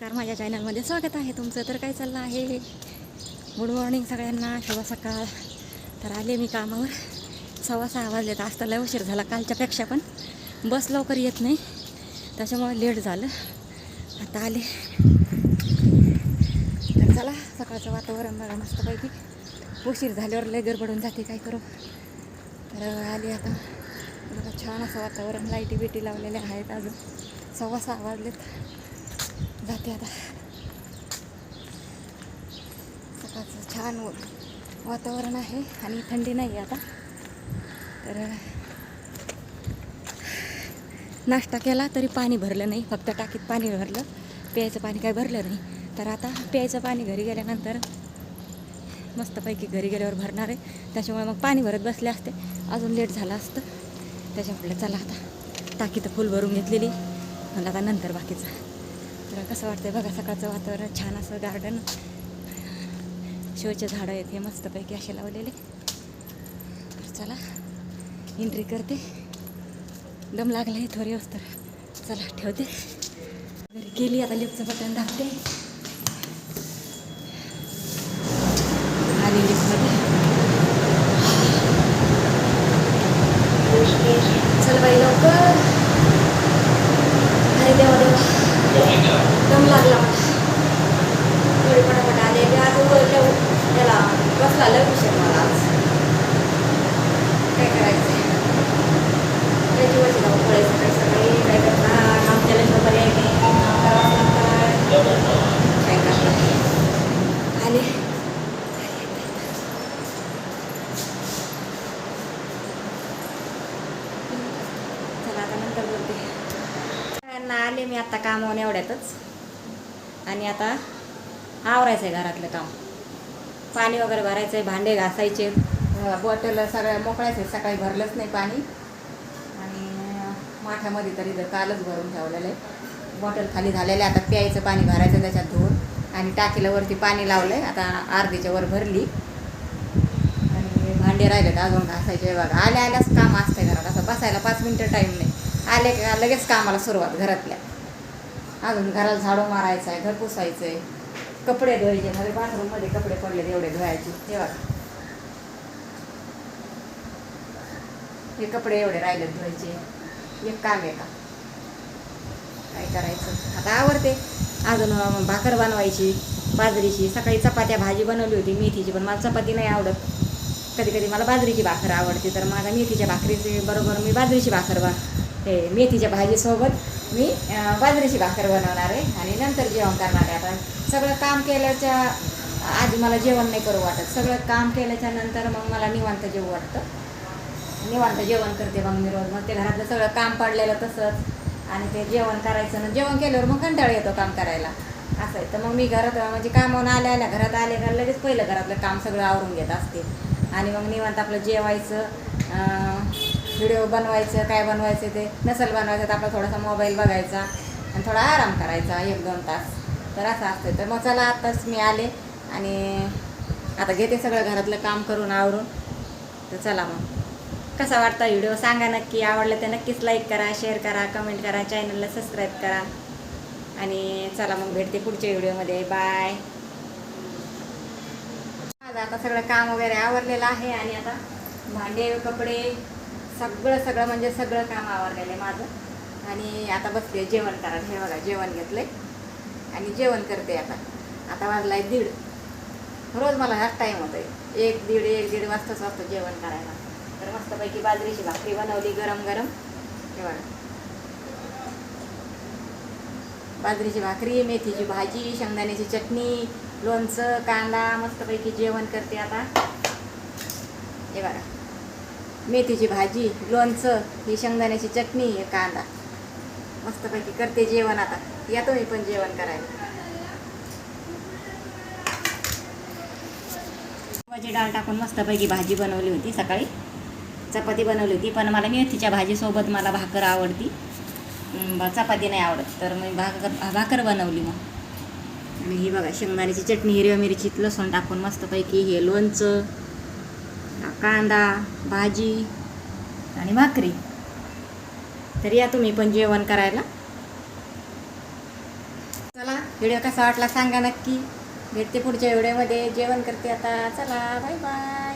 नमस्कार माझ्या चॅनलमध्ये स्वागत आहे तुमचं. तर काय चाललं आहे? गुड मॉर्निंग सगळ्यांना. शुभ सकाळ. तर आले मी कामावर. सव्वा सहा वाजले आज तर लय उशीर झाला. कालच्यापेक्षा पण बस लवकर येत नाही. त्याच्यामुळे लेट झालं. आता आले. तर चला सकाळचं वातावरण बघा मस्तपैकी. उशीर झाल्यावर लय गडबडून जाते काय करू? तर आले आता. बघा छान असं वातावरण. लाईटी बिटी लावलेल्या आहेत अजून. सव्वा सहा वाजलेत. जाते आता. सकाळचं छान वातावरण आहे आणि थंडी नाही आहे आता. तर नाश्ता केला तरी पाणी भरलं नाही. फक्त टाकीत पाणी भरलं. प्यायचं पाणी काय भरलं नाही. तर आता प्यायचं पाणी घरी गेल्यानंतर मस्तपैकी घरी गेल्यावर भरणार आहे. त्याच्यामुळे मग पाणी भरत बसले असते. अजून लेट झालं असतं. त्याच्यामुळे चला आता. टाकी तर फुल भरून घेतलेली. मला आता नंतर बाकीचं. तर कसं वाटतंय? बघा सकाळचं वातावरण छान असं गार्डन शोचे झाडं आहेत हे मस्तपैकी असे लावलेले. तर चला एंट्री करते. दम लागला आहे थोडी तर चला ठेवते. घरी गेली आता लिफ्टचं बटन दाबते. दम लागला मला थोडी पटापट आले ते आज त्याला बसला लय मला आज काय करायचं काय जीवाची धावपळ आहे सकाळी सकाळी काय करणार काम केल्याशिवाय पर्याय नाही काम करावं लागतं काय करणार आले चला आता नंतर बोलते सगळ्यांना आले मी आता कामावून एवढ्यातच. आणि आता आवरायचं आहे घरातलं काम. पाणी वगैरे भरायचं आहे भांडे घासायचे बॉटल सगळ्या मोकळायचं आहे सकाळी भरलंच नाही पाणी. आणि माठ्यामध्ये तरी जर कालच भरून ठेवलेलं आहे बॉटल खाली झालेलं आहे आता प्यायचं पाणी भरायचं त्याच्यात धुवून. आणि टाकीला वरती पाणी लावलं आहे आता अर्धीच्या वर भरली. आणि भांडे राहिले तर अजून घासायचे. बघा आल्या आल्याच काम असते घरात. असं बसायला पाच मिनटं टाईम नाही. आले का लगेच कामाला सुरुवात घरातल्या. अजून घराला झाडू मारायचं आहे घर पुसायचं आहे कपडे धुवायचे मध्ये बाथरूममध्ये कपडे पडले एवढे धुवायचे. हे बघा. हे कपडे एवढे राहिले धुवायचे. एक काम आहे का? काय करायचं? आता आवडते अजून भाकर बनवायची बाजरीची. सकाळी चपात्या भाजी बनवली होती मेथीची पण मला चपाती नाही आवडत. कधी कधी मला बाजरीची भाकर आवडते तर माझा मेथीच्या भाकरीचे बरोबर मी बाजरीची भाकर बा हे मेथीच्या भाजीसोबत मी बाजरीची भाकर बनवणार आहे. आणि नंतर जेवण करणार आहे आता सगळं काम केल्याच्या आधी मला जेवण नाही करू वाटत. सगळं काम केल्याच्यानंतर मग मला निवांत जेवू वाटतं. निवांत जेवण करते मग मी रोज. मग ते घरातलं सगळं काम पडलेलं तसंच. आणि ते जेवण करायचं ना जेवण केल्यावर मग कंटाळा येतो काम करायला. असं आहे. तर मग मी घरात म्हणजे कामावून आल्या आल्या घरात आले का लगेच पहिलं घरातलं काम सगळं आवरून घेत असते. आणि मग निवांत आपलं जेवायचं व्हिडिओ बनवायचं काय बनवायचं ते नसेल बनवायचं तर आपला थोडासा मोबाईल बघायचा आणि थोडा आराम करायचा एक दोन तास. तर असं असतं तर मग चला आत्ताच मी आले आणि आता घेते सगळं घरातलं काम करून आवरून. तर चला मग. कसा वाटता व्हिडिओ सांगा नक्की. आवडलं तर नक्कीच लाईक करा शेअर करा कमेंट करा चॅनलला सबस्क्राईब करा. आणि चला मग भेटते पुढच्या व्हिडिओमध्ये बाय माझं आता सगळं काम वगैरे आवरलेलं आहे आणि आता भांडे कपडे सगळं सगळं म्हणजे सगळं काम आवरलेलं आहे माझं. आणि आता बसले जेवण करा हे बघा जेवण घेतलंय आणि जेवण करते आता. आता वाजलाय दीड. रोज मला ह्याच टाईम होतं एक दीड एक दीड वाजताच वाजतो जेवण करायला. तर मस्तपैकी बाजरीची भाकरी बनवली गरम गरम हे बघा. बाजरीची भाकरी मेथीची भाजी शेंगदाण्याची चटणी लोणचं कांदा मस्तपैकी जेवण करते आता. हे बघा. मेथीची भाजी लोणचं ही शेंगदाण्याची चटणी हे कांदा. मस्तपैकी करते जेवण आता. या तुम्ही पण जेवण करायला. मुगाची डाळ टाकून मस्तपैकी भाजी बनवली होती सकाळी. चपाती बनवली होती पण मला मेथीच्या भाजीसोबत मला भाकर आवडती. चपाती नाही आवडत तर मी भाकर भाकर बनवली मग. आणि ही बघा शेंगदाण्याची चटणी हिरव्या मिरची लसूण टाकून मस्तपैकी हे लोणचं कांदा भाजी आणि भाकरी. तर या तुम्ही पण जेवण करायला. चला व्हिडिओ कसा वाटला सांगा नक्की. भेटते पुढच्या व्हिडिओमध्ये. जेवण करते आता. चला बाय बाय